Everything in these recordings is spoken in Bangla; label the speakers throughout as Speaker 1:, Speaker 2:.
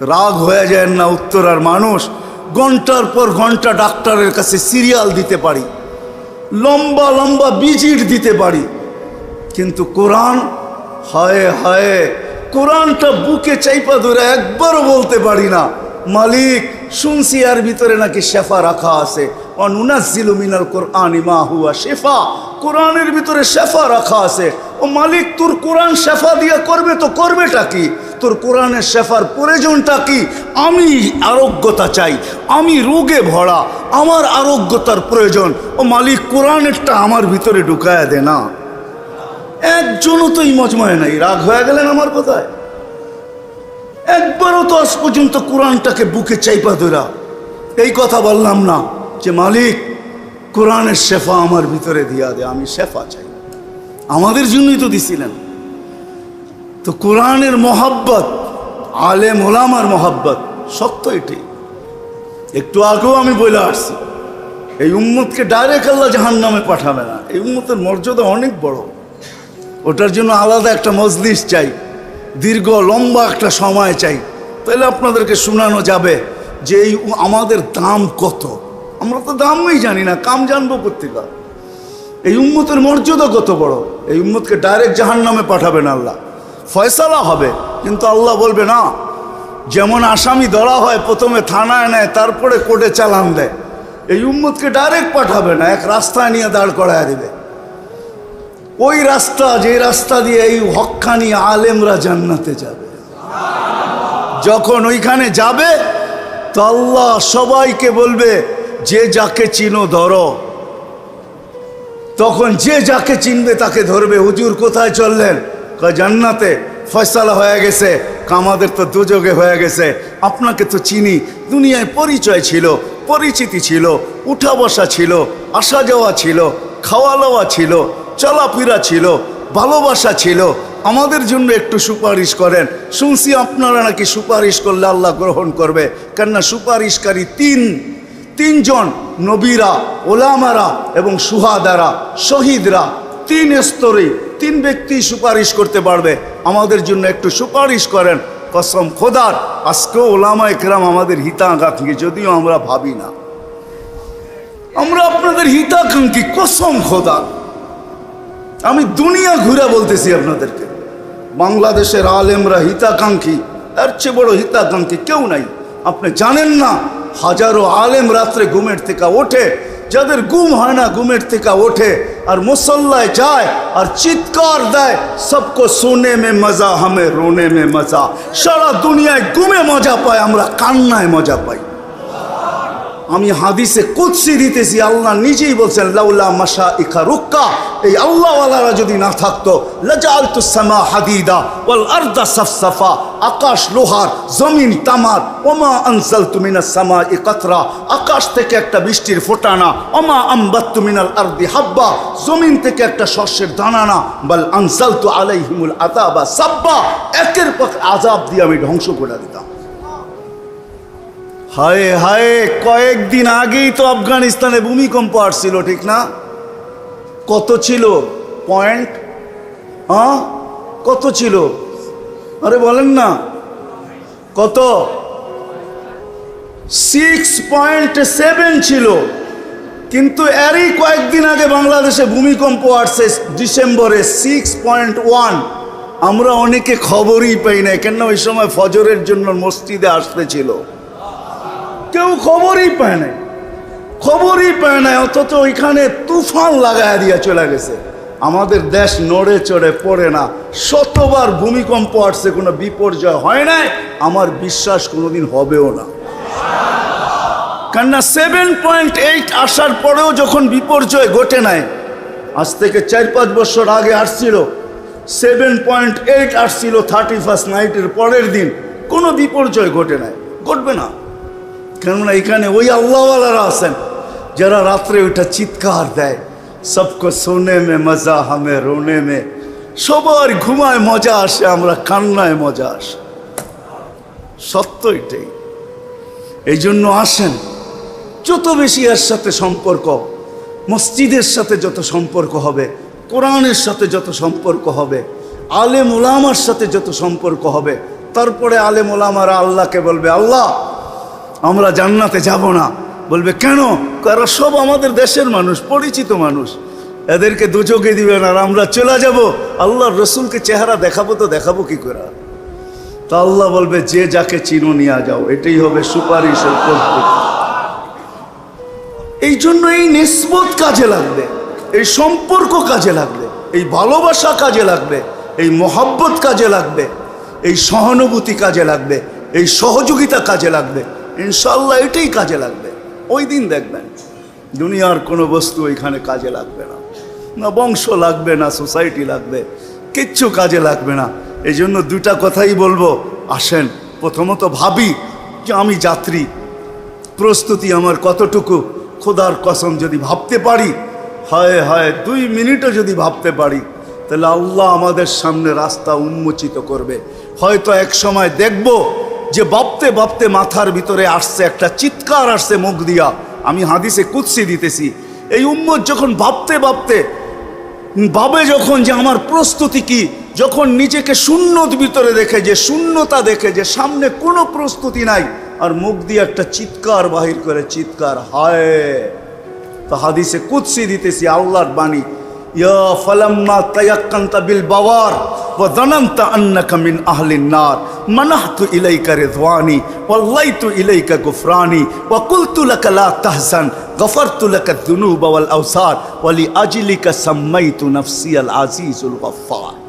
Speaker 1: রাগ হয়ে যায় না উত্তরার মানুষ। ঘণ্টার পর ঘণ্টা ডাক্তারের কাছে সিরিয়াল দিতে পারি। লম্বা লম্বা বিজিট দিতে পারি। কিন্তু কোরআন, হায় হায়, কোরআনটা বুকে চাইপা ধরে একবারও বলতে পারি না। মালিক, শুনছি আর ভিতরে নাকি শেফা রাখা আছে। অনুনাজিলু কোরআন ইমা হুয়া শেফা। কোরআনের ভিতরে শেফা রাখা আছে। ও মালিক, তোর কোরআন শেফা দিয়া করবে তো করবেটা কি? তোর কোরআনের শেফার প্রয়োজনটা কি? আমি আরোগ্যতা চাই, আমি রোগে ভরা, আমার আরোগ্যতার প্রয়োজন। ও মালিক, কোরআনেরটা আমার ভিতরে ঢুকায়া দে না। একজনও তো এই মজমায় নাই, রাগ হয়ে গেলেন আমার কথায়। একবারও তো আজ পর্যন্ত কোরআনটাকে বুকে চাইপা ধরা। এই কথা বললাম না যে, মালিক, কোরআনের শেফা আমার ভিতরে দিয়া দে, আমি শেফা চাই। আমাদের জন্যই তো দিছিলেন। তো কোরআনের মহাব্বত, আলেম ওলামার মহাব্বত, সত্য এটি একটু আগেও আমি বলে আসছি, এই উম্মতকে ডাইরেক্ট আল্লাহ জাহান নামে পাঠাবে না। এই উম্মতের মর্যাদা অনেক বড়। ওটার জন্য আলাদা একটা মজলিস চাই, দীর্ঘ, লম্বা একটা সময় চাই। তাহলে আপনাদেরকে শোনানো যাবে যে এই আমাদের দাম কত। আমরা তো দামই জানি না, কাম জানব পত্রিকা এই উম্মতের মর্যাদা কত বড়? এই উম্মতকে ডাইরেক্ট জাহান নামে পাঠাবেন আল্লাহ। ফয়সালা হবে। কিন্তু আল্লাহ বলবে, না, যেমন আসামি ধরা হয়, প্রথমে থানায় নেয়, তারপরে কোর্টে চালান দেয়। এই উম্মতকে ডাইরেক্ট পাঠাবে না, এক রাস্তায় নিয়ে দাঁড় করায় দেবে। ওই রাস্তা, যে রাস্তা দিয়ে এই হক্কানি আলেমরা জান্নাতে যাবে। যখন ওইখানে যাবে, তো আল্লাহ সবাইকে বলবে, যে যাকে চিনো ধরো। তখন যে যাকে চিনবে তাকে ধরবে। হুজুর কোথায় চললেন? জান্নাতে ফয়সালা হয়ে গেছে আমাদের তো দুযোগে হয়ে গেছে। আপনাকে তো চিনি, দুনিয়ায় পরিচয় ছিল, পরিচিতি ছিল, উঠা বসা ছিল, আসা যাওয়া ছিল, খাওয়া দাওয়া ছিল, চলাফেরা ছিল, ভালোবাসা ছিল। আমাদের জন্য একটু সুপারিশ করেন। শুনছি আপনারা নাকি সুপারিশ করলে আল্লাহ গ্রহণ করবে। কেননা সুপারিশকারী তিন, তিনজন নবীরা, ওলামারা এবং সুহাদারা, শহীদরা, তিন স্তরে তিন ব্যক্তি সুপারিশ করতে পারবে। আমাদের জন্য একটু সুপারিশ করেন। কসম খোদার, আজকেও ওলামা একরাম আমাদের হিতাকাঙ্ক্ষী, যদিও আমরা ভাবি না। আমরা আপনাদের হিতাকাঙ্ক্ষী, কসম খোদা আমি দুনিয়া ঘুরে বলতেছি আপনাদেরকে। বাংলাদেশের আলেমরা হিতাকাঙ্ক্ষী, এর চেয়ে বড় হিতাকাঙ্ক্ষী কেউ নাই। আপনি জানেন না, হাজারো আলেম রাত্রে ঘুমের থেকে ওঠে। যাদের ঘুম হয় না, ঘুমের থেকে ওঠে। আর মুসল্লায় যায় আর চিৎকার দেয় সবকো সোনে মে মজা হামে রোনে মে মজা সারা দুনিয়ায় ঘুমে মজা পায় আমরা কান্নায় মজা পাই আমি হাদিসে কুৎসি দিতেছি আল্লাহ নিজেই বলছেন লাউলা মাসা ইখা রুক্কা এই আল্লাহওয়ালারা যদি না থাকতো লাজালতু সামা হাদিদা ওয়াল আরদা সাফসাফা আকাশ, লোহার জমিন, তামার। ওমা আনসালতু মিনাস সামা ইকাতরা আকাশ থেকে একটা বৃষ্টির ফোটানা। ওমা আম্বাত্তু মিনাল আরদি হাব্বা। জমিন থেকে একটা শস্যের দানানা। বল আনসালতু আলাইহিমুল আতাবা সাব্বা। একের পর আজাব দিয়ে আমি ধ্বংস করে দিতাম। হায় হায়, কয়েকদিন আগেই তো আফগানিস্তানে ভূমিকম্প আসছিল, ঠিক না? কত ছিল? পয়েন্ট? হ্যাঁ কত ছিল? আরে বলেন না। কত? সিক্স পয়েন্ট সেভেন ছিল। কিন্তু এরই কয়েকদিন আগে বাংলাদেশে ভূমিকম্প আসছে ডিসেম্বরে সিক্স পয়েন্ট ওয়ান আমরা অনেকে খবরই পাই না কেন ওই সময় ফজরের জন্য মসজিদে আসতেছিল কেউ খবরই পায় নাই। খবরই পায় নাই, অথচ ওইখানে তুফান লাগায় দিয়ে চলে গেছে। আমাদের দেশ নড়ে চড়ে পড়ে না। শতবার ভূমিকম্প আসছে, কোনো বিপর্যয় হয় নাই। আমার বিশ্বাস কোনোদিন হবেও না। কেননা সেভেন পয়েন্ট এইট আসার পরেও যখন বিপর্যয় ঘটে নাই, আজ থেকে চার পাঁচ বছর আগে আসছিল সেভেন পয়েন্ট এইট আসছিল থার্টি ফার্স্ট নাইটের পরের দিন, কোনো বিপর্যয় ঘটে নাই। ঘটবে না। কেননা এখানে ওই আল্লাহওয়ালারা আছেন, যারা রাত্রে ওইটা চিৎকার দেয়। সবকো সোনে মে মজা হামে রোনে মে সবার ঘুমায় মজা আসে, আমরা কান্নায় মজা আসে। সত্য এটাই। এই জন্য আসেন। যত বেশি এর সাথে সম্পর্ক, মসজিদের সাথে যত সম্পর্ক হবে, কোরআনের সাথে যত সম্পর্ক হবে, আলেম ওলামার সাথে যত সম্পর্ক হবে, তারপরে আলেম ওলামারা আল্লাহকে বলবে, আল্লাহ, আমরা জান্নাতে যাব না। বলবে, কেন? কারা সব আমাদের দেশের মানুষ, পরিচিত মানুষ। এদেরকে দুচোখে দিবেন আর আমরা চলে যাব। আল্লাহর রসুলকে চেহারা দেখাবো তো দেখাবো কি করে? তা আল্লাহ বলবে, যে যাকে চিনো নিয়ে যাও, এটাই হবে পদ্ধতি। এই জন্য এই নিসবত কাজে লাগবে, এই সম্পর্ক কাজে লাগবে, এই ভালোবাসা কাজে লাগবে, এই মহাব্বত কাজে লাগবে, এই সহানুভূতি কাজে লাগবে, এই সহযোগিতা কাজে লাগবে। ইনশাল্লাহ এটাই কাজে লাগবে। ওই দিন দেখবেন, দুনিয়ার কোনো বস্তু এখানে কাজে লাগবে না। না বংশ লাগবে, না সোসাইটি লাগবে, কিচ্ছু কাজে লাগবে না। এই জন্য দুটা কথাই বলব। আসেন, প্রথমত ভাবি যে আমি যাত্রী। প্রস্তুতি আমার কতটুকু? খোদার কসম যদি ভাবতে পারি, হায় হায়, দুই মিনিটও যদি ভাবতে পারি, তাহলে আল্লাহ আমাদের সামনে রাস্তা উন্মোচিত করবে। হয়তো এক সময় দেখব যে ভাবতে ভাবতে মাথার ভিতরে আসছে, একটা চিৎকার আসছে মুখ দিয়া। আমি হাদিসে কুৎসি দিতেছি। এই উম্মত যখন ভাবতে ভাবতে ভাবে যখন যে আমার প্রস্তুতি কি, যখন নিজেকে শূন্যত ভিতরে দেখে, যে শূন্যতা দেখে, যে সামনে কোনো প্রস্তুতি নাই, আর মুখ দিয়ে একটা চিৎকার বাহির করে, চিৎকার, হায়! তো হাদিসে কুৎসি দিতেছি, আল্লাহর বাণী। يا فلما تيقنت بالبوار وظننت أنك من أهل النار منحت إليك رضواني والليت إليك غفراني وقلت لك لا تحزن غفرت لك الذنوب والاوثار ولأجلك سميت نفسي العزيز الغفار.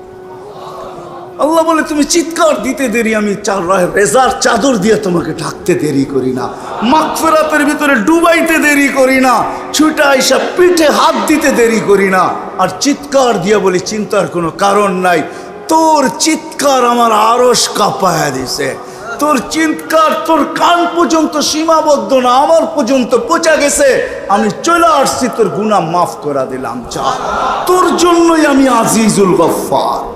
Speaker 1: আল্লাহ বলে, তুমি চিৎকার দিতে দেরি, আমি চার রেজার চাদর দিয়ে তোমাকে ঢাকতে দেরি করি না। মাগফিরাতের ভিতরে ডুবাইতে দেরি করি না। ছুটা আইসা পিঠে হাত দিতে দেরি করি না। আর চিৎকার দিয়ে বলি, চিন্তার কোনো কারণ নাই। তোর চিৎকার আমার আরস কাঁপায়া দিছে। তোর চিৎকার তোর কান পর্যন্ত সীমাবদ্ধ না, আমার পর্যন্ত পচা গেছে। আমি চলে আসছি, তোর গুনাহ মাফ করা দিলাম চা তোর জন্যই আমি আজিজুল গফফার।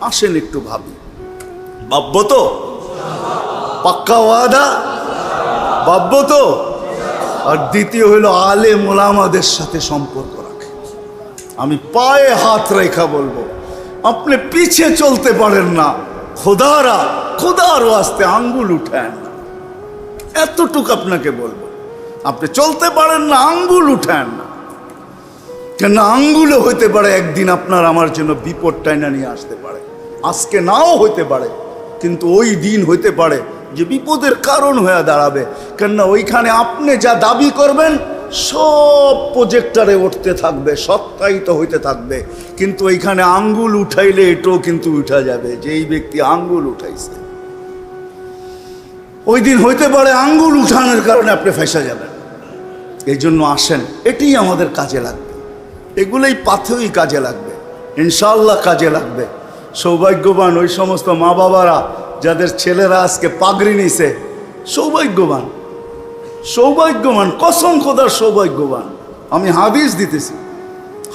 Speaker 1: আসেন একটু ভাবি। ভাবব তো? পাক্কা ওয়াদা? ভাবব তো? আর দ্বিতীয় হলো আলে মোলামাদের সাথে সম্পর্ক রাখে। আমি পায়ে হাত রেখা বলব আপনি পিছে চলতে পারেন না। খোদারা খোদার ওয়াস্তে আঙ্গুল উঠায় না। এতটুক আপনাকে বলব আপনি চলতে পারেন না আঙ্গুল উঠায় না। কেন আঙ্গুলে হইতে পারে একদিন আপনার আমার জন্য বিপদ টাইনা নিয়ে আসতে পারে। আজকে নাও হইতে পারে, কিন্তু ওই দিন হইতে পারে যে বিপদের কারণ হয়ে দাঁড়াবে। কেননা ওইখানে আপনি যা দাবি করবেন, সব প্রজেক্টারে উঠতে থাকবে, সত্যায়িত হইতে থাকবে। কিন্তু ওইখানে আঙ্গুল উঠাইলে এটাও কিন্তু উঠা যাবে যে এই ব্যক্তি আঙ্গুল উঠাইছে। ওই দিন হইতে পারে আঙ্গুল উঠানোর কারণে আপনি ফেসে যাবেন। এই জন্য আসেন, এটাই আমাদের কাজে লাগবে। এগুলোই পাথেই কাজে লাগবে ইনশাল্লাহ কাজে লাগবে। সৌভাগ্যবান ওই সমস্ত মা বাবারা যাদের ছেলেরা আজকে পাগড়ি নিছে। সৌভাগ্যবান। সৌভাগ্যবান, কসম খোদার সৌভাগ্যবান। আমি হাদিস দিতেছি।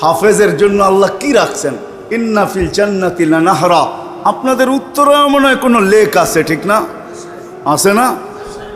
Speaker 1: হাফেজের জন্য আল্লাহ কি রাখছেন? ইন্নাফিল জান্নাতিল নাহরা আপনাদের উত্তরে মনে হয় কোনো লেক আছে, ঠিক না? আছে না?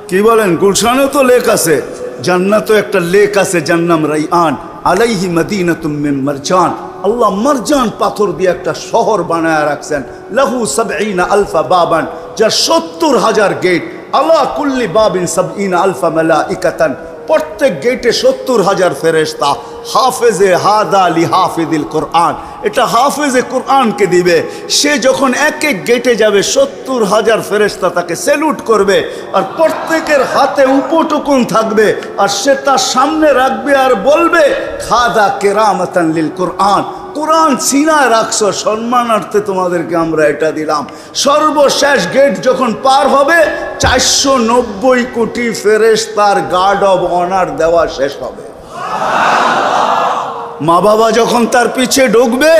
Speaker 1: কি বলেন? গুলশানেও তো লেক আছে। জান্নাতও একটা লেক আছে জান্নাম রাইআন। আলাইহি মদিনাতুম মিন মারজান। আল্লাহ মারজান পাথর দিয়ে একটা শহর বানায় রাখছেন। লাহু সাবঈনা আলফা বাবান, যার সত্তর হাজার গেট। আল্লাহ কুল্লি বাবিন সাবঈনা আলফা মালাইকাতান। প্রত্যেক গেটে সত্তর হাজার ফেরেস্তা হাফেজে হাদা আলী হাফিদিল কোরআন। এটা হাফেজে কোরআনকে দিবে। সে যখন এক এক গেটে যাবে, সত্তর হাজার ফেরেস্তা তাকে স্যালুট করবে। আর প্রত্যেকের হাতে উপটুকুন থাকবে। আর সে তার সামনে রাখবে আর বলবে, খাদা কেরামতান লিল কোরআন। কোরআন সিনায় রাখছো, সম্মানার্থে তোমাদেরকে আমরা এটা দিলাম। সর্বশেষ গেট যখন পার হবে চারশো নব্বই কোটি ফেরেস তার গার্ড অব অনার দেওয়া শেষ হবে। মা বাবা যখন তার পিছে ঢুকবে,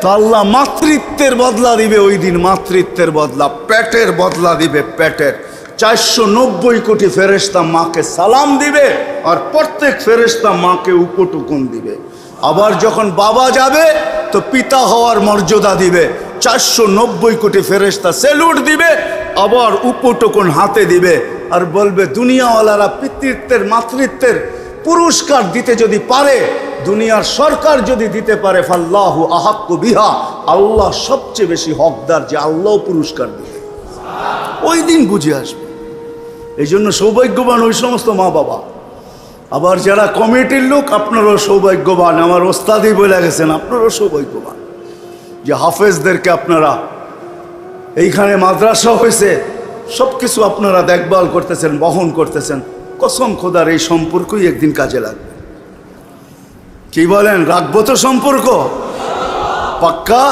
Speaker 1: তো আল্লাহ মাতৃত্বের বদলা দিবে ওই দিন, মাতৃত্বের বদলা, পেটের বদলা দিবে পেটের। চারশো নব্বই কোটি ফেরেস্তা মাকে সালাম দিবে, আর প্রত্যেক ফেরেস্তা মাকে উপটুকুন দিবে। আবার যখন বাবা যাবে, তো পিতা হওয়ার মর্যাদা দিবে। চারশো নব্বই কোটি ফেরেস্তা সেলুট দিবে, আবার উপটুকুন হাতে দিবে। আর বলবে, দুনিয়াওয়ালারা পিতৃত্বের, মাতৃত্বের পুরস্কার দিতে যদি পারে, দুনিয়ার সরকার যদি দিতে পারে, ফাল্লাহু আহাক্কু বিহা। আল্লাহ সবচেয়ে বেশি হকদার যে আল্লাহ পুরস্কার দিবে। ওই দিন বুঝে আসবে। এই জন্য সৌভাগ্যবান ওই সমস্ত মা বাবা আবার যারা কমিটির লোক, আপনারও সৌভাগ্যবান। আমার ওস্তাদি বলে গেছেন, আপনারও সৌভাগ্যবান যে হাফেজদেরকে আপনারা এইখানে মাদ্রাসা হয়েছে সব কিছু আপনারা দেখভাল করতেছেন, বহন করতেছেন। কসম খোদার এই সম্পর্কই একদিন কাজে লাগবে। কি বলেন, রাখব তো সম্পর্ক? পাক্কা?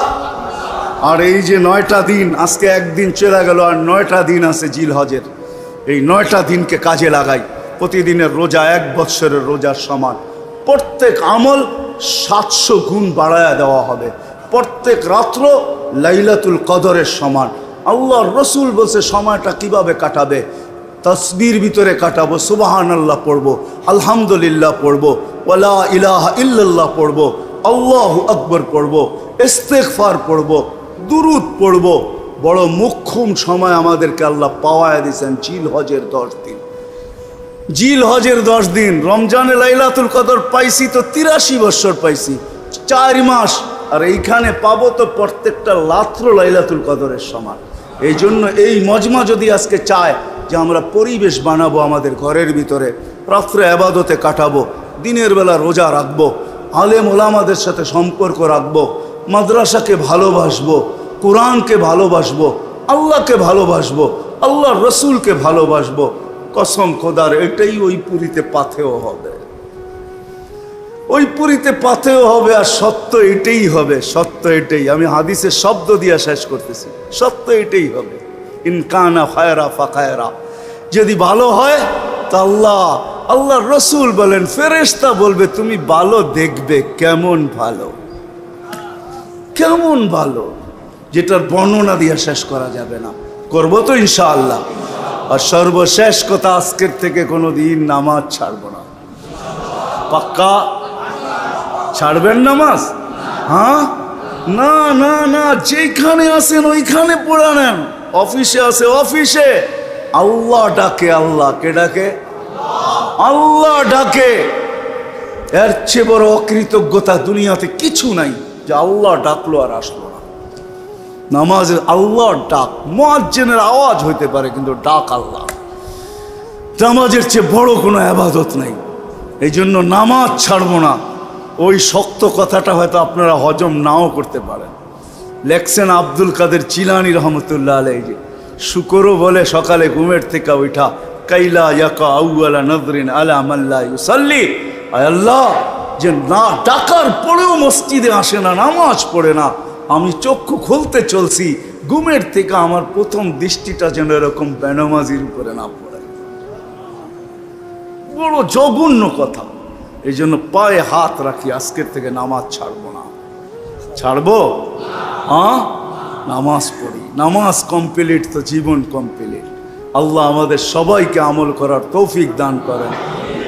Speaker 1: আর এই যে নয়টা দিন, আজকে একদিন চলে গেল, আর নয়টা দিন আছে জিল হজের এই নয়টা দিনকে কাজে লাগাই। প্রতিদিনের রোজা, এক বৎসরের রোজার সমান। প্রত্যেক আমল সাতশো গুণ বাড়ায়া দেওয়া হবে। প্রত্যেক রাত্র লাইলাতুল কদরের সমান। আল্লাহর রসুল বলছে, সময়টা কীভাবে কাটাবে? তসবির ভিতরে কাটাবো সুবাহান আল্লাহ পড়ব, আলহামদুলিল্লাহ পড়ব ওলা ইলাহা ইল্লাল্লাহ পড়ব, আল্লাহ আকবর পড়ব ইস্তেকফার পড়ব, দুরুদ পড়ব। বড় মুখ্যম সময় আমাদেরকে আল্লাহ পাওয়ায় দিয়েছেন চিল হজের দশ দিন। জিল হজের দশ দিন, রমজানে লাইলাতুল কদর পাইছি তো তিরাশি বছর পাইছি, চার মাস। আর এইখানে পাবো তো প্রত্যেকটা লাত্র লাইলাতুল কদরের সমান। এই জন্য এই মজমা যদি আজকে চায় যে আমরা পরিবেশ বানাবো আমাদের ঘরের ভিতরে, রাত্রে আবাদতে কাটাবো, দিনের বেলা রোজা রাখব, আলেম ওলামাদের সাথে সম্পর্ক রাখব, মাদ্রাসাকে ভালোবাসবো, কোরআনকে ভালোবাসবো, আল্লাহকে ভালোবাসবো, আল্লাহর রসুলকে ভালোবাসবো কসম খোদার, এটাই ওই পুরীতে পাথেও হবে। ওই পুরীতে পাথেও হবে আর সত্য এটাই হবে, সত্য এটাই। আমি হাদিসের শব্দ দিয়া শেষ করতেছি। সত্য এটাই হবে। ইনকানা ফায়রা ফাকায়রা যদি ভালো হয়, তা আল্লাহ আল্লাহ রসুল বলেন, ফেরেশতা বলবে, তুমি ভালো দেখবে, কেমন ভালো? কেমন ভালো? যেটার বর্ণনা দিয়ে শেষ করা যাবে না। করব তো ইনশাআল্লাহ। আর সর্বশেষ কথা আজকের থেকে কোনো দিন নামাজ ছাড়ব না। পাক্কা? ছাড়বেন নামাজ? হ্যাঁ? না না না যেখানে আছেন ওইখানে পড়ে নেন। অফিসে আছে অফিসে। আল্লাহ ডাকে, আল্লাহ কে ডাকে? আল্লাহ ডাকে। এর চেয়ে বড় অকৃতজ্ঞতা দুনিয়াতে কিছু নাই যে আল্লাহ ডাকলো আর আসলো না। নামাজে আল্লাহর ডাক, মোয়াজ্জেনের আওয়াজ হইতে পারে, কিন্তু ডাক আল্লাহ। নামাজের চেয়ে বড় কোনো আবাদত নাই। এই জন্য নামাজ ছাড়বো না। ওই শক্ত কথাটা হয়তো আপনারা হজম নাও করতে পারেন। লেখছেন আব্দুল কাদের চিলানি রহমতুল্লাহ আলাই যে শুকরও বলে, সকালে ঘুমের থেকে ওইঠা কাইলা ইয়াকা আউআলা নদরিন আলা মাল্লা ইউসাল্লি। আল্লাহ, যে না ডাকার পরেও মসজিদে আসে না, নামাজ পড়ে না আমি চক্ষু খুলতে চলছি, ঘুমের থেকে আমার প্রথম দৃষ্টিটা যেন এরকম বেনামাজির উপরে না পড়ে। বড় জঘন্য কথা। এই জন্য পায়ে হাত রাখি, আজকের থেকে নামাজ ছাড়বো না। ছাড়বো? হ্যাঁ নামাজ পড়ি। নামাজ কমপ্লিট তো জীবন কমপ্লিট আল্লাহ আমাদের সবাইকে আমল করার তৌফিক দান করেন।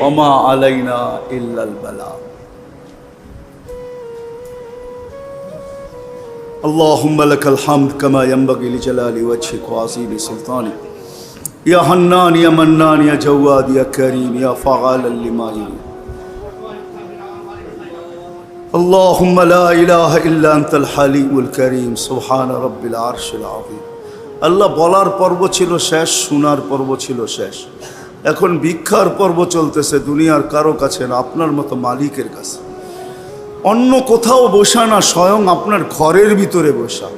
Speaker 1: ওমা আলাইনা ইল্লাল বালা। اللهم لك الحمد كما ينبغي لجلال وجهك وعظيم سلطانك يا حنان يا منان يا جواد يا كريم يا فعالا لما يريد اللهم لا إله إلا أنت الحليم الكريم سبحان رب العرش العظيم আল্লাহ বলার পর্ব ছিল শেষ শোনার পর্ব ছিল শেষ এখন ভিক্ষার পর্ব চলতেছে দুনিয়ার কারো কাছে না আপনার মতো মালিকের কাছে অন্য কোথাও বসা না, স্বয়ং আপনার ঘরের ভিতরে বসা।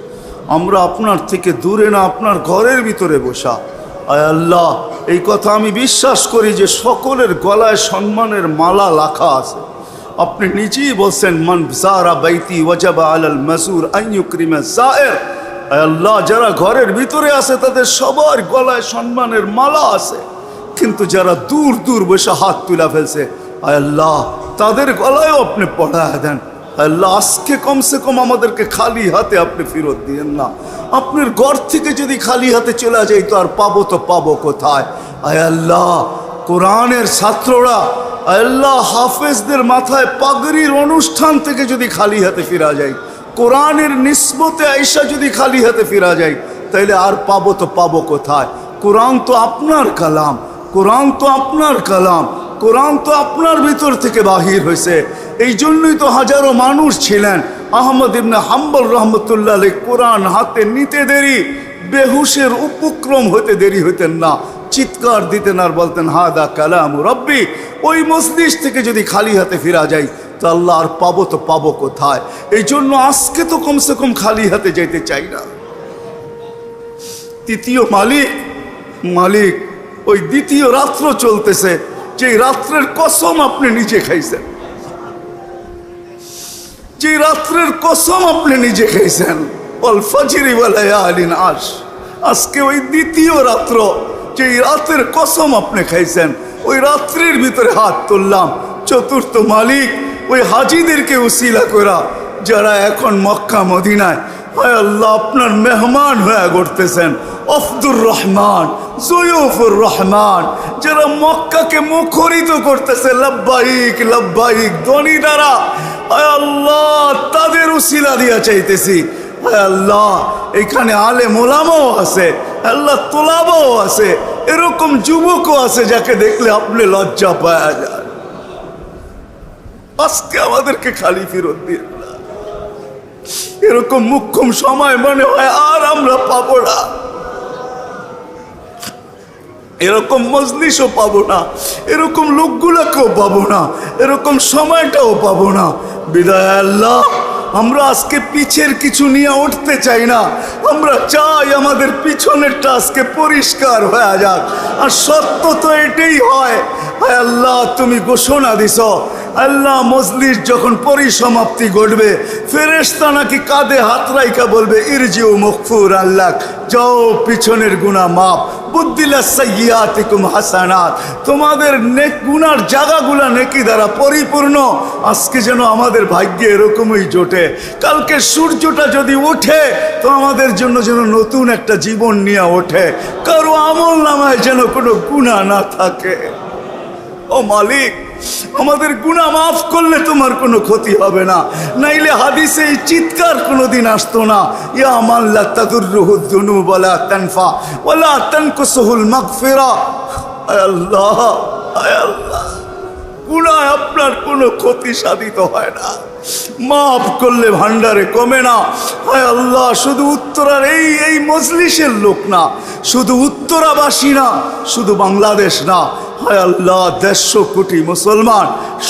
Speaker 1: আমরা আপনার থেকে দূরে না, আপনার ঘরের ভিতরে বসা। আয় আল্লাহ, এই কথা আমি বিশ্বাস করি যে সকলের গলায় সম্মানের মালা লাখা আছে। আপনি নিজেই বলছেন, মান সারা বাইতি ওয়াজাবা আলাল মাসুর আইয়ুকরিমা আয় আল্লাহ, যারা ঘরের ভিতরে আছে, তাদের সবার গলায় সম্মানের মালা আছে। কিন্তু যারা দূর দূর বসে হাত তুলে ফেলছে, আয় আল্লাহ তাদের গলায়ও আপনি পড়ায় দেন। আল্লাহ আজকে কমসে কম আমাদেরকে খালি হাতে আপনি ফেরত দিয়েন না। আপনার ঘর থেকে যদি খালি হাতে চলে যাই তো আর পাবো তো পাবো কোথায়? আয় আল্লাহ, কোরআনের ছাত্ররা আল্লাহ, হাফেজদের মাথায় পাগড়ির অনুষ্ঠান থেকে যদি খালি হাতে ফিরা যায়, কোরআনের নিসবতে আইসা যদি খালি হাতে ফিরা যায়, তাইলে আর পাবো তো পাবো কোথায়? কোরআন তো আপনার কালাম, কোরআন তো আপনার কালাম। কোরআন তো আপনার ভিতর থেকে বাহির হয়েছে। এই জন্যই তো হাজারো মানুষ ছিলেন। আহমদ ইবনে হাম্বল রহমতুল্লাহ কোরআন হাতে নিতে দেরি, বেহুশের উপক্রম হতে দেরি হইতেন না। চিৎকার দিতেন আর বলতেন, হাদা কালাম রব্বি। ওই মসজিদ থেকে যদি খালি হাতে ফিরা যাই তা আল্লাহ আর পাবো তো পাবো কোথায়? এই জন্য আজকে তো কমসে কম খালি হাতে যেতে চাই না। তৃতীয় মালিক মালিক, ওই দ্বিতীয় রাত্র চলতেছে। যে রাত্রের কসম আপনি নিজে খাইছেন। যে রাত্রের কসম আপনি নিজে খাইছেন। আস আজকে ওই দ্বিতীয় রাত্র যে রাতের কসম আপনি খাইছেন, ওই রাত্রির ভিতরে হাত তুললাম। চতুর্থ মালিক ওই হাজিদেরকে উসিলা করা যারা এখন মক্কা, মদিনায় হায় আল্লাহ, আপনার মেহমান হয়ে ঘুরতেছেন অফদুর রহমান, জয়ফুর রহমান, যারা মক্কাকে মুখরিত করতেছে, লব্বাইক লব্বাইক, ধনী দ্বারা। হায় আল্লাহ, তাদের উসিলা দিয়া চাইতেছি। হায় আল্লাহ, এখানে আলে মোলামাও আছে, আল্লাহ তোলাবাও আছে, এরকম যুবকও আছে যাকে দেখলে আপনি লজ্জা পাওয়া যায়। আজকে আমাদেরকে খালি ফেরত দিয়ে। এরকম মুখ্যম সময় মনে হয় আর আমরা পাবো না। এরকম মজলিসও পাবো না, এরকম লোকগুলোকেও পাবো না, এরকম সময়টাও পাবো না। বিদায় আল্লাহ, আমরা আজকে পিছের কিছু নিয়ে উঠতে চাই না। আমরা চাই আমাদের পিছনেরটা আজকে পরিষ্কার হয়ে যাক। আর সত্য তো এটাই হয় আল্লাহ, তুমি ঘোষণা দিছ আল্লাহ মজলিস যখন পরিসমাপ্তি ঘটবে, ফেরেশতা নাকি কাঁধে হাত রাইকা বলবে, ইরজিউ মকফুর আল্লাহ, যাও পিছনের গুণা মাপ বুদ্দিলা সাইয়াতিকুম হাসানাত, তোমাদের নেক গুনার জায়গাগুলা নেকি দ্বারা পরিপূর্ণ, আজকে যেন আমাদের ভাগ্যে এরকমই জোটে, কালকে সূর্যটা যদি ওঠে, তো আমাদের জন্য যেন নতুন একটা জীবন নিয়ে ওঠে, কারও আমল নামায় যেন কোনো গুণা না থাকে। ও মালিক আমাদের গুণা মাফ করলে তোমার কোনো ক্ষতি হবে না। নাইলে হাদিসে এই চিৎকার কোনোদিন আসতো না। ইয়া মাল্লা তাদুর রুহুদ দুনু বলা তানফা ওলা তানকুসহুল মাগফিরা। আয় আল্লাহ আল্লাহ। গুণায় আপনার কোনো ক্ষতি সাধিত হয় না। মাফ করলে ভান্ডারে কমে না। হায় আল্লাহ, শুধু উত্তরার এই এই মজলিসের লোক না। শুধু উত্তরাবাসী না, শুধু বাংলাদেশ না। হায় আল্লাহ, দেড়শো কোটি মুসলমান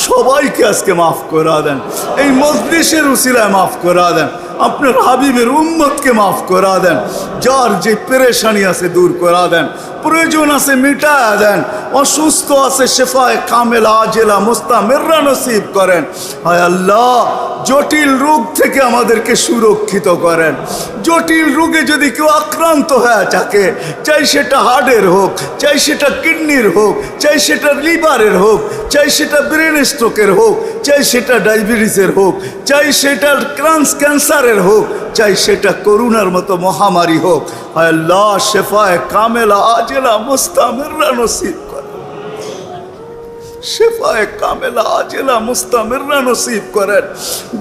Speaker 1: সবাইকে আজকে মাফ করা দেন। এই মজলিসের উচিলায় মাফ করা দেন। আপনার হাবিবের উম্মতকে মাফ করা দেন। যার যে পেরেশানি আছে দূর করা দেন। প্রয়োজন আছে মিটায়া দেন। অসুস্থ আছে শেফায় কামেলা, আজেলা, মুস্তামেররা নসিব করেন। হায় আল্লাহ, জটিল রোগ থেকে আমাদেরকে সুরক্ষিত করেন। জটিল রোগে যদি কেউ আক্রান্ত হয়ে থাকে, চাই সেটা হার্টের হোক, চাই সেটা কিডনির হোক, চাই সেটা লিভারের হোক, চাই সেটা ব্রেন স্ট্রোকের হোক, চাই সেটা ডায়াবেটিসের হোক, চাই সেটা ক্রান্স ক্যান্সারের হোক চাই সেটা করুণার মতো মহামারী হোক। আল্লাহ শেফায় কামেলা আজেলা মুস্তামের নসিব। শেফায় কামেলা আজেলা মুস্তামেররা নসিব করেন।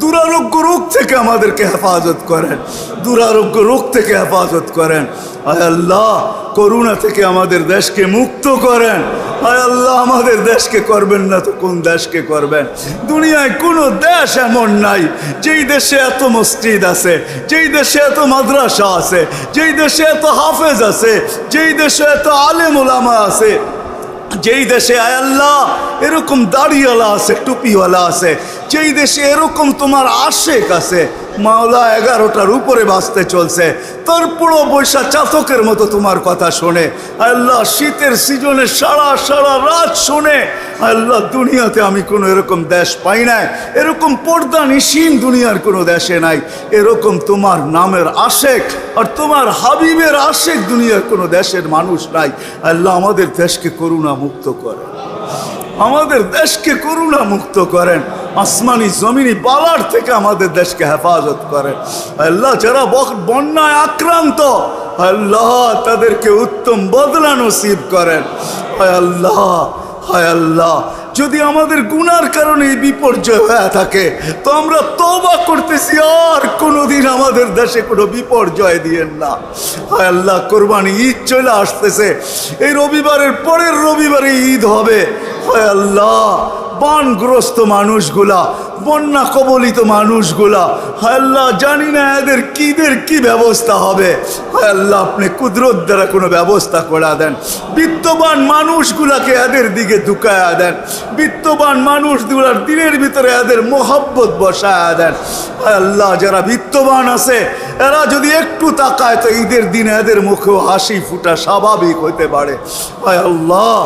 Speaker 1: দুরারোগ্য রোগ থেকে আমাদেরকে হেফাজত করেন। দুরারোগ্য রোগ থেকে হেফাজত করেন। আয় আল্লাহ, করুণা থেকে আমাদের দেশকে মুক্ত করেন। আয় আল্লাহ, আমাদের দেশকে করবেন না তো কোন দেশকে করবেন? দুনিয়ায় কোনো দেশ এমন নাই, যেই দেশে এত মসজিদ আছে, যেই দেশে এত মাদ্রাসা আছে, যেই দেশে এত হাফেজ আছে, যেই দেশে এত আলেম ওলামা আছে। যেই দেশে আয় আল্লাহ, এরকম দাড়িওয়ালা আছে, টুপিওয়ালা আছে। যেই দেশে এরকম তোমার আশেক আছে মাওলা এগারোটার উপরে বাঁচতে চলছে। তারপরও বৈশা চাতকের মতো তোমার কথা শোনে। আল্লাহ শীতের সিজনে সারা সারা রাত শোনে। আল্লাহ দুনিয়াতে আমি কোনো এরকম দেশ পাই নাই। এরকম পর্দা নিশীন দুনিয়ার কোনো দেশে নাই। এরকম তোমার নামের আশেক আর তোমার হাবিবের আশেক দুনিয়ার কোনো দেশের মানুষ নাই। আল্লাহ আমাদের দেশকে করুণা মুক্ত করে আমাদের দেশকে করুণা মুক্ত করেন। আসমানি জমিনি বালার থেকে আমাদের দেশকে হেফাজত করে। আল্লাহ যারা বন্যায় আক্রান্ত, আল্লাহ তাদেরকে উত্তম বদলা নসিব করেন। হায় আল্লাহ হায় আল্লাহ। যদি আমাদের গুনার কারণে এই বিপর্যয় হয়ে থাকে, তো আমরা তবা করতেছি, আর কোনোদিন আমাদের দেশে কোনো বিপর্যয় দিয়েন না। হায় আল্লাহ, কোরবানি ঈদ চলে আসতেছে। এই রবিবারের পরের রবিবারে ঈদ হবে। হায় আল্লাহ, বানগ্রস্ত মানুষগুলা, বন্যা কবলিত মানুষগুলা, হায় আল্লাহ, জানি না এদের কিদের কি ব্যবস্থা হবে। হায় আল্লাহ, আপনি কুদরত দ্বারা কোনো ব্যবস্থা করে দেন। বিত্তবান মানুষগুলাকে এদের দিকে ঢুকায়া দেন। বিত্তবান মানুষগুলার দিনের ভিতরে এদের মোহব্বত বসায়া দেন। আল্লাহ, যারা বিত্তবান আছে, এরা যদি একটু তাকায় তো ঈদের দিনে এদের মুখেও হাসি ফুটা স্বাভাবিক হতে পারে। ভাই আল্লাহ,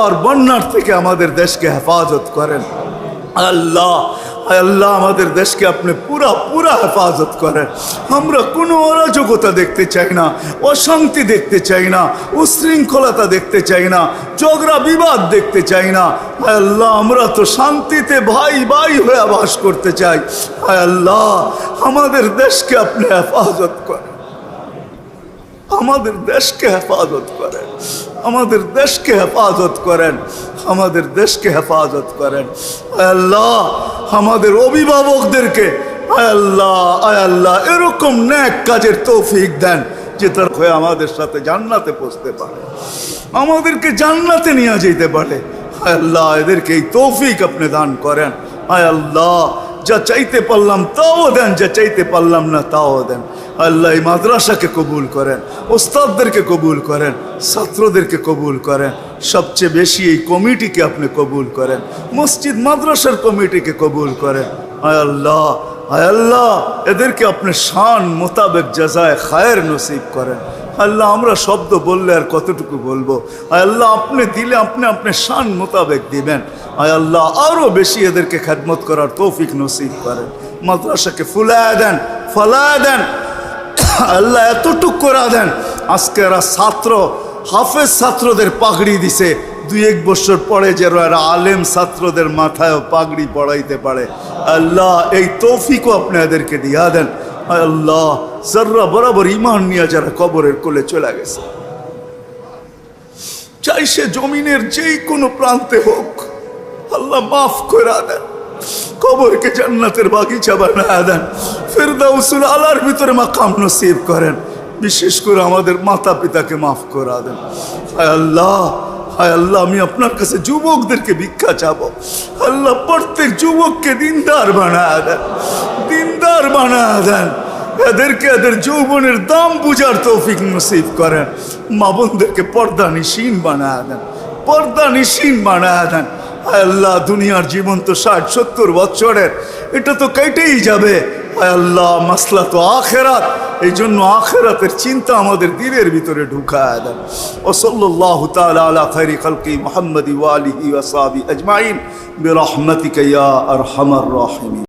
Speaker 1: আর বন্যার থেকে আমাদের দেশকে হেফাজত করেন। আল্লাহ আল্লাহ, আমাদের দেশকে আপনি পুরা পুরা হেফাজত করেন। আমরা কোনো অরাজকতা দেখতে চাই না, অশান্তি দেখতে চাই না, উশৃঙ্খলতা দেখতে চাই না, ঝগড়া বিবাদ দেখতে চাই না। হায় আল্লাহ, আমরা তো শান্তিতে ভাই ভাই হয়ে বাস করতে চাই। হায় আল্লাহ, আমাদের দেশকে আপনি হেফাজত করেন। আমাদের দেশকে হেফাজত করেন। আমাদের দেশকে হেফাজত করেন। আমাদের দেশকে হেফাজত করেন। আল্লাহ, আমাদের অভিভাবকদেরকে আল্লাহ আল্লাহ, এরকম ন্যাক কাজের তৌফিক দেন যে তার হয়ে আমাদের সাথে জান্নাতে পৌঁছতে পারে। আমাদেরকে জান্নাতে নিয়ে যেতে পারে। আল্লাহ, এদেরকে এই তৌফিক আপনি দান করেন। আয় আল্লাহ, যা চাইতে পারলাম তাও দেন, যা চাইতে পারলাম না তাও দেন। আল্লাহ এই মাদ্রাসাকে কবুল করেন, ওস্তাদদেরকে কবুল করেন, ছাত্রদেরকে কবুল করেন। সবচেয়ে বেশি এই কমিটিকে আপনি কবুল করেন, মসজিদ মাদ্রাসার কমিটিকে কবুল করেন। আয় আল্লাহ আয় আল্লাহ, এদেরকে আপনি শান মোতাবেক জাজায় খায়ের নসিব করেন। আল্লাহ, আমরা শব্দ বললে আর কতটুকু বলব? আল্লাহ, আপনি দিলে আপনি আপনি শান মোতাবেক দিবেন। আয় আল্লাহ আরও বেশি এদেরকে খেদমত করার তৌফিক নসিব করেন। মাদ্রাসাকে ফুলায় দেন, ফলায় দেন আল্লাহ এতটুক করে দেন, আজকে এরা ছাত্র, হাফেজ ছাত্রদের পাগড়ি দিছে। দুই এক বছর পরে যেন এরা আলেম ছাত্রদের মাথায়ও পাগড়ি পড়াইতে পারে। আল্লাহ, এই তৌফিকও আপনি এদেরকে দিয়া দেন। আল্লাহ জর্রা বরাবর ইমান নিয়ে যারা কবরের কোলে চলে গেছে। চাই সে জমিনের যেই কোনো প্রান্তে হোক, আল্লাহ মাফ করে দেন। কবরকে জান্নাতের বাগিচা বানায় দেন। ফেরদাউসুল আলার ভিতরে মাকাম নসিব করেন। বিশেষ করে আমাদের মাতা পিতাকে মাফ করে দেন। হায় আল্লাহ হায় আল্লাহ, আমি আপনার কাছে যুবকদেরকে ভিক্ষা চাবো। আল্লাহ প্রত্যেক যুবককে দিনদার বানায় দেন। দিনদার বানায় দেন। এদেরকে এদের যৌবনের দাম বুঝার তৌফিক নসিব করেন। মা বোনদেরকে পর্দা নিশীন বানায় দেন। পর্দা নিশীন বানায় দেন। আল্লাহ, দুনিয়ার জীবন তো ষাট, সত্তর বছরের। এটা তো কেটেই যাবে। আল্লাহ, মাসলা তো আখেরাত। এই জন্য আখেরাতের চিন্তা আমাদের দিনের ভিতরে ঢুকায় দেন। ও সল্লাহ তালি খাইরি খালকি মোহাম্মদ ওয়ালিহি ওয়াসাবি আজমাইন। বেরহমতি কয়া আর হামার রাহিমিন।